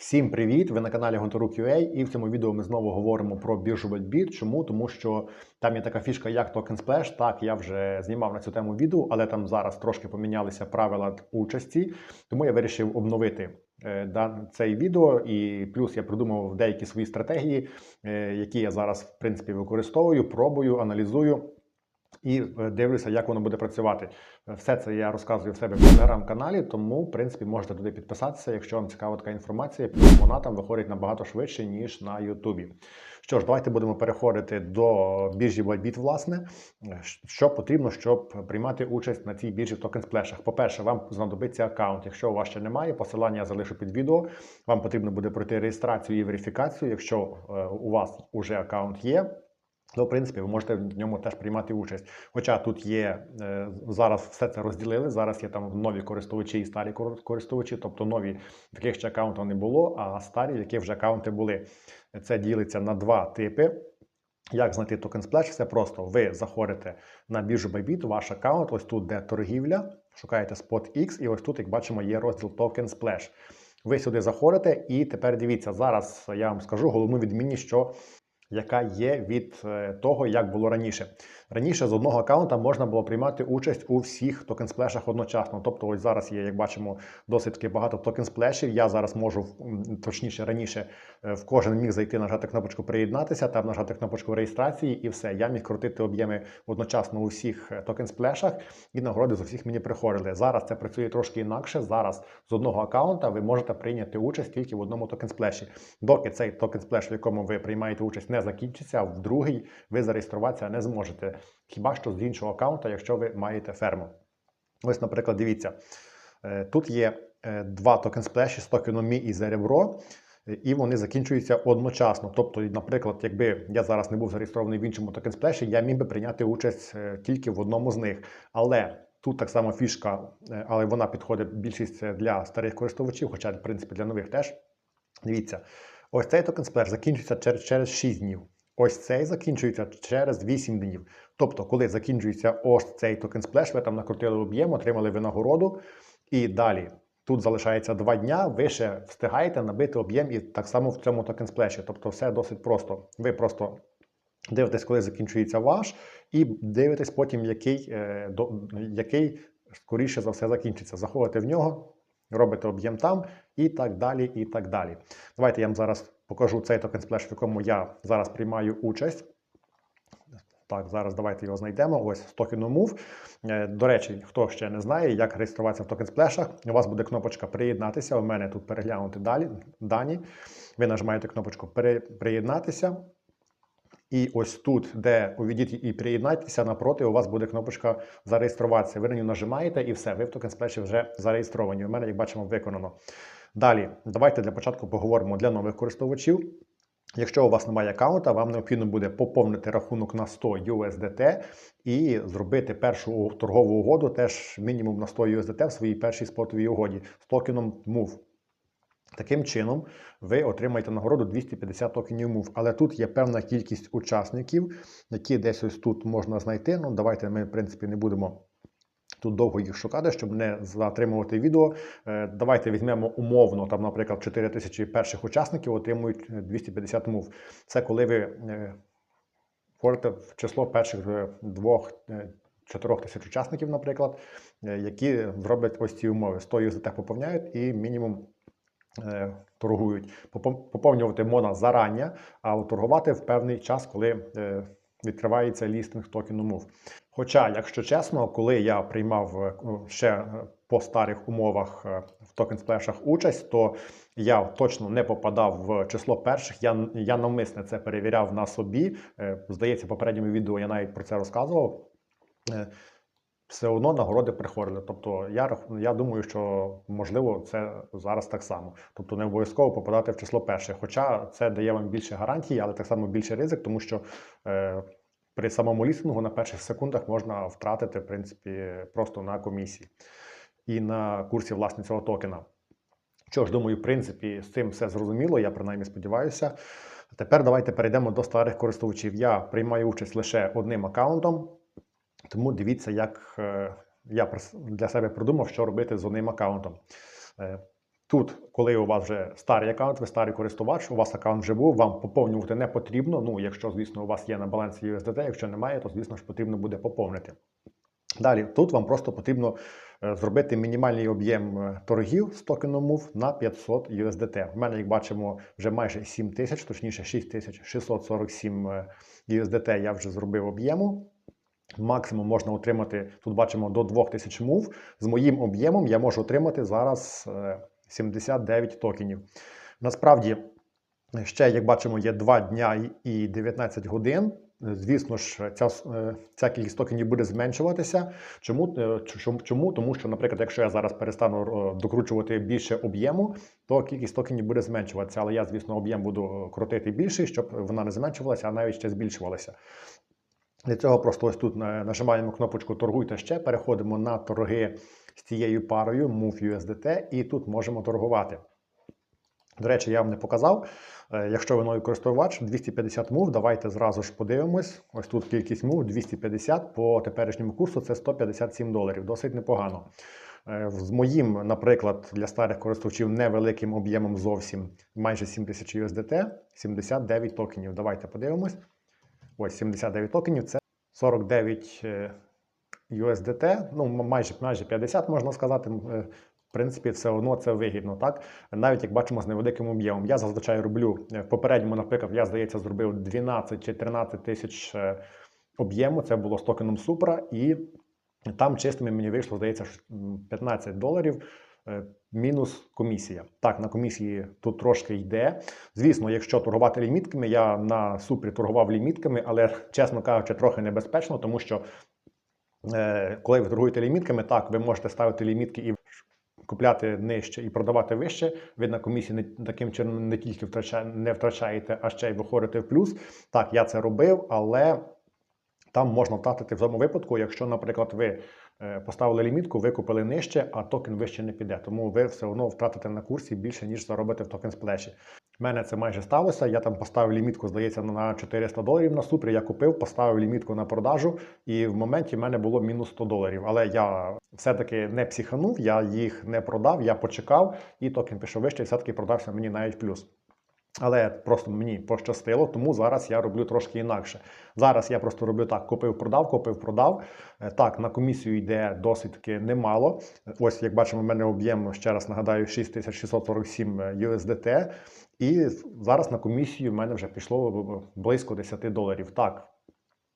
Всім привіт! Ви на каналі Гонтору.ua і в цьому відео ми знову говоримо про біржу WebBit. Чому? Тому що там є така фішка, як Token Splash. Так, я вже знімав на цю тему відео, але там зараз трошки помінялися правила участі, тому я вирішив обновити е, цей відео. І плюс я придумав деякі свої стратегії, е, які я зараз в принципі використовую, пробую, аналізую. І е, дивлюся, як воно буде працювати. Е, Все це я розказую в себе в телеграм-каналі, тому, в принципі, можете туди підписатися, якщо вам цікава така інформація. Вона там виходить набагато швидше, ніж на Ютубі. Що ж, давайте будемо переходити до біржі Bybit, власне. Е, Що потрібно, щоб приймати участь на цій біржі в Splash? По-перше, вам знадобиться аккаунт. Якщо у вас ще немає, посилання я залишу під відео. Вам потрібно буде пройти реєстрацію і верифікацію. Якщо у вас вже аккаунт є, то, в принципі, ви можете в ньому теж приймати участь. Хоча тут є е, зараз все це розділили. Зараз є там нові користувачі і старі користувачі, тобто нові, в яких ще аккаунту не було, а старі, яких вже аккаунти були. Це ділиться на два типи. Як знайти токен Splash? Все просто. Ви заходите на біржу Bybit, ваш аккаунт, ось тут, де торгівля, шукаєте SpotX, і ось тут, як бачимо, є розділ Token Splash. Ви сюди заходите, і тепер дивіться, зараз я вам скажу головну відмінність, що яка є від е, того, як було раніше. Раніше з одного аккаунта можна було приймати участь у всіх токен-сплешах одночасно. Тобто, ось зараз є, як бачимо, досить таки багато токен-сплешів. Я зараз можу, точніше, раніше е, в кожен міг зайти, нажати кнопочку приєднатися, там нажати кнопочку реєстрації, і все. Я міг крутити об'єми одночасно у всіх е, токен-сплешах, і нагороди з усіх мені приходили. Зараз це працює трошки інакше. Зараз з одного аккаунта ви можете прийняти участь тільки в одному токен-сплеші. Доки цей токен-сплеш, в якому ви приймаєте участь, не закінчиться, в другий ви зареєструватися не зможете. Хіба що з іншого аккаунта, якщо ви маєте ферму. Ось, наприклад, дивіться, е, тут є е, два токен-сплеші з токеном і Зеребро, е, і вони закінчуються одночасно. Тобто, наприклад, якби я зараз не був зареєстрований в іншому токен-сплеші, я міг би прийняти участь тільки в одному з них. Але тут так само фішка, але вона підходить більшість для старих користувачів, хоча, в принципі, для нових теж. Дивіться, ось цей токен сплеш закінчується через, через 6 днів. Ось цей закінчується через 8 днів. Тобто, коли закінчується ось цей токен сплеш, ви там накрутили об'єм, отримали винагороду, і далі. Тут залишається 2 дня, ви ще встигаєте набити об'єм і так само в цьому токен сплеші. Тобто, все досить просто. Ви просто дивитесь, коли закінчується ваш, і дивитесь потім, який, е, до, який скоріше за все закінчиться. Заходите в нього, робите об'єм там і так далі. і так далі. Давайте я вам зараз покажу цей токен сплеш, в якому я зараз приймаю участь. Так, зараз давайте його знайдемо. Ось з токену Move. Е, До речі, хто ще не знає, як реєструватися в токен сплешах, у вас буде кнопочка приєднатися. У мене тут переглянути далі дані. Ви нажимаєте кнопочку «Пере- приєднатися. І ось тут, де увійдіть і приєднайтеся, напроти у вас буде кнопочка зареєструватися. Ви на нього нажимаєте і все, ви в токен сплеші вже зареєстровані. У мене, як бачимо, виконано. Далі, давайте для початку поговоримо для нових користувачів. Якщо у вас немає аккаунта, вам необхідно буде поповнити рахунок на 100 USDT і зробити першу торгову угоду теж мінімум на 100 USDT в своїй першій спотовій угоді з токеном MOVE. Таким чином, ви отримаєте нагороду 250 токенів MOVE. Але тут є певна кількість учасників, які десь ось тут можна знайти. Ну, давайте ми, в принципі, не будемо тут довго їх шукати, щоб не затримувати відео. Е, Давайте візьмемо умовно, там, наприклад, 4 тисячі перших учасників отримують е, 250 MOVE. Це коли ви е, входите в число перших е, двох. е, Чотирьох тисяч учасників, наприклад, е, які зроблять ось ці умови. 100 USDT поповняють і мінімум е, торгують. Поповнювати можна зарання, а торгувати в певний час, коли е, відкривається лістинг токену MOVE. Хоча, якщо чесно, коли я приймав е, ще е, по старих умовах е, в токен сплешах участь, то я точно не попадав в число перших. Я, я навмисне це перевіряв на собі. Е, Здається, в попередньому відео я навіть про це розказував. Все одно нагороди приходили. Тобто я, я думаю, що можливо це зараз так само. Тобто не обов'язково попадати в число перших. Хоча це дає вам більше гарантій, але так само більше ризик, тому що е, при самому лістингу на перших секундах можна втратити, в принципі, просто на комісії і на курсі власне цього токена. Що ж, думаю, в принципі, з цим все зрозуміло, я принаймні сподіваюся. Тепер давайте перейдемо до старих користувачів. Я приймаю участь лише одним аккаунтом, тому дивіться, як е, я для себе придумав, що робити з одним аккаунтом. Е, Тут, коли у вас вже старий аккаунт, ви старий користувач, у вас аккаунт вже був, вам поповнювати не потрібно. Ну, якщо, звісно, у вас є на балансі USDT, якщо немає, то, звісно ж, потрібно буде поповнити. Далі, тут вам просто потрібно е, зробити мінімальний об'єм торгів з токеном MOVE на 500 USDT. У мене, як бачимо, вже майже 7 тисяч, точніше 6647 е, USDT я вже зробив об'єму. Максимум можна отримати, тут бачимо до 2000 мув. З моїм об'ємом я можу отримати зараз е, 79 токенів. Насправді, ще, як бачимо, є 2 дня і 19 годин. Звісно ж, ця, е, ця кількість токенів буде зменшуватися. Чому? Е, чому? Тому що, наприклад, якщо я зараз перестану е, докручувати більше об'єму, то кількість токенів буде зменшуватися. Але я, звісно, об'єм буду крутити більший, щоб вона не зменшувалася, а навіть ще збільшувалася. Для цього просто ось тут нажимаємо кнопочку Торгуйте ще, переходимо на торги з цією парою Move USDT, і тут можемо торгувати. До речі, я вам не показав. Е, Якщо ви новий користувач, 250 мув, давайте зразу ж подивимось. Ось тут кількість мув 250 по теперішньому курсу це 157 доларів. Досить непогано. Е, З моїм, наприклад, для старих користувачів невеликим об'ємом зовсім майже 7 тисяч USDT, 79 токенів. Давайте подивимось. Ось 79 токенів це 49 е, USDT, ну майже, майже 50 можна сказати. Е, В принципі, все одно це вигідно, так? Навіть як бачимо з невеликим об'ємом. Я зазвичай роблю е, в попередньому, наприклад, я здається, зробив 12 чи 13 тисяч е, об'єму. Це було з токеном Supra, і там чистими мені вийшло, здається, 15 доларів. Е, Мінус комісія. Так, на комісії тут трошки йде. Звісно, якщо торгувати лімітками, я на супрі торгував лімітками, але, чесно кажучи, трохи небезпечно, тому що е, коли ви торгуєте лімітками, так, ви можете ставити лімітки і купляти нижче і продавати вище. Ви на комісії не, таким чином не тільки втрача, не втрачаєте, а ще й виходите в плюс. Так, я це робив, але там можна втратити в тому випадку, якщо, наприклад, ви поставили лімітку, ви купили нижче, а токен вище не піде. Тому ви все одно втратите на курсі більше, ніж заробите в токен сплеші. У мене це майже сталося. Я там поставив лімітку, здається, на 400 доларів на супрі. Я купив, поставив лімітку на продажу, і в моменті в мене було мінус 100 доларів. Але я все-таки не психанув, я їх не продав, я почекав, і токен пішов вище, і все-таки продався мені навіть плюс. Але просто мені пощастило, тому зараз я роблю трошки інакше. Зараз я просто роблю так: купив, продав, купив, продав. Е, Так, на комісію йде досить таки немало. Ось, як бачимо, в мене об'єм, ще раз нагадаю, 6647 USDT. І зараз на комісію в мене вже пішло близько 10 доларів. Так,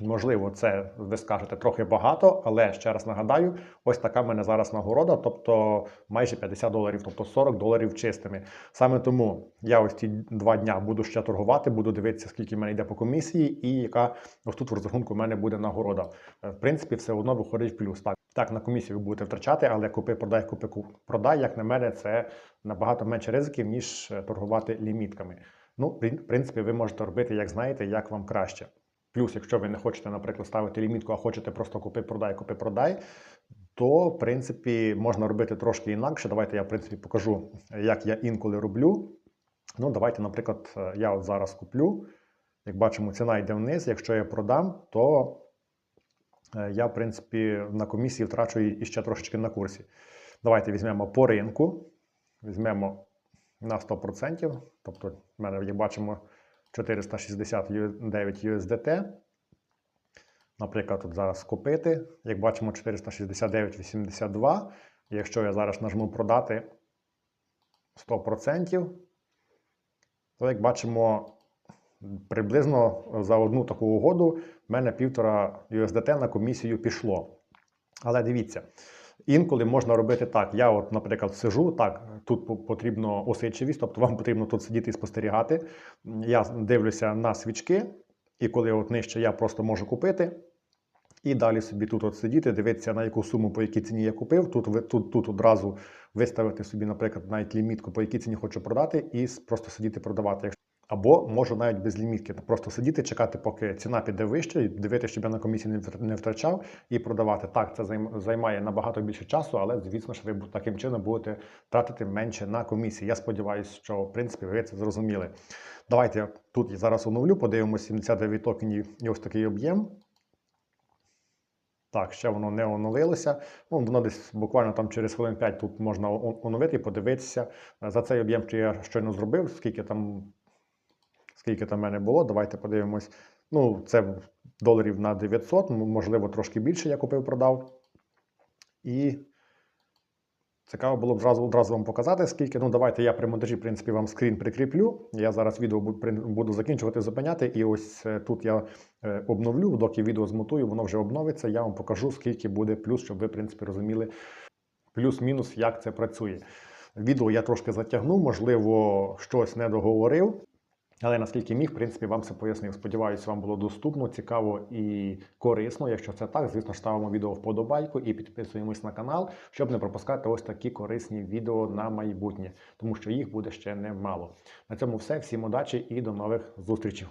можливо, це ви скажете трохи багато, але ще раз нагадаю, ось така в мене зараз нагорода, тобто майже 50 доларів, тобто 40 доларів чистими. Саме тому я ось ці два дня буду ще торгувати, буду дивитися, скільки в мене йде по комісії, і яка ось тут в розрахунку в мене буде нагорода. Е, В принципі, все одно виходить в плюс. Так, так на комісію ви будете втрачати, але купи, продай, купи, ку- продай, як на мене, це набагато менше ризиків, ніж торгувати лімітками. Ну, в принципі, ви можете робити, як знаєте, як вам краще. Плюс, якщо ви не хочете, наприклад, ставити лімітку, а хочете просто купи, продай, купи, продай, то в принципі можна робити трошки інакше. Давайте я в принципі покажу, як я інколи роблю. Ну, давайте, наприклад, я от зараз куплю. Як бачимо, ціна йде вниз. Якщо я продам, то е, я, в принципі, на комісії втрачу і ще трошечки на курсі. Давайте візьмемо по ринку. Візьмемо на 100%. Тобто, в мене, як бачимо, 469 USDT. Наприклад, тут зараз купити. Як бачимо, 469,82. Якщо я зараз нажму продати 100%, то як бачимо, приблизно за одну таку угоду в мене півтора USDT на комісію пішло. Але дивіться, інколи можна робити так. Я, от, наприклад, сижу, так, тут по- потрібно осидчивість, тобто вам потрібно тут сидіти і спостерігати. Я дивлюся на свічки, і коли от нижче я просто можу купити. І далі собі тут от сидіти, дивитися, на яку суму, по якій ціні я купив. Тут, тут, тут одразу виставити собі, наприклад, навіть лімітку, по якій ціні хочу продати, і просто сидіти продавати. Або можу навіть без лімітки, просто сидіти, чекати, поки ціна піде вище, дивитися, щоб я на комісії не втрачав, і продавати. Так, це займає набагато більше часу, але звісно ж, ви таким чином будете тратити менше на комісії. Я сподіваюся, що в принципі ви це зрозуміли. Давайте тут я зараз оновлю, подивимося 79 токенів і ось такий об'єм. Так, ще воно не оновилося. Ну, воно десь буквально там через хвилин 5 тут можна оновити і подивитися. За цей об'єм, що я щойно зробив, скільки там, скільки там в мене було. Давайте подивимось. Ну, це доларів на 900, можливо, трошки більше я купив, продав. І цікаво було б зразу одразу вам показати, скільки. Ну, давайте я при монтажі, в принципі, вам скрін прикріплю. Я зараз відео буду, закінчувати, зупиняти. І ось е, тут я е, обновлю, доки відео змотую, воно вже обновиться. Я вам покажу, скільки буде плюс, щоб ви, в принципі, розуміли плюс-мінус, як це працює. Відео я трошки затягнув, можливо, щось не договорив. Але наскільки міг, в принципі, вам все пояснив. Сподіваюся, вам було доступно, цікаво і корисно. Якщо це так, звісно, ставимо відео вподобайку і підписуємось на канал, щоб не пропускати ось такі корисні відео на майбутнє, тому що їх буде ще немало. На цьому все. Всім удачі і до нових зустрічей.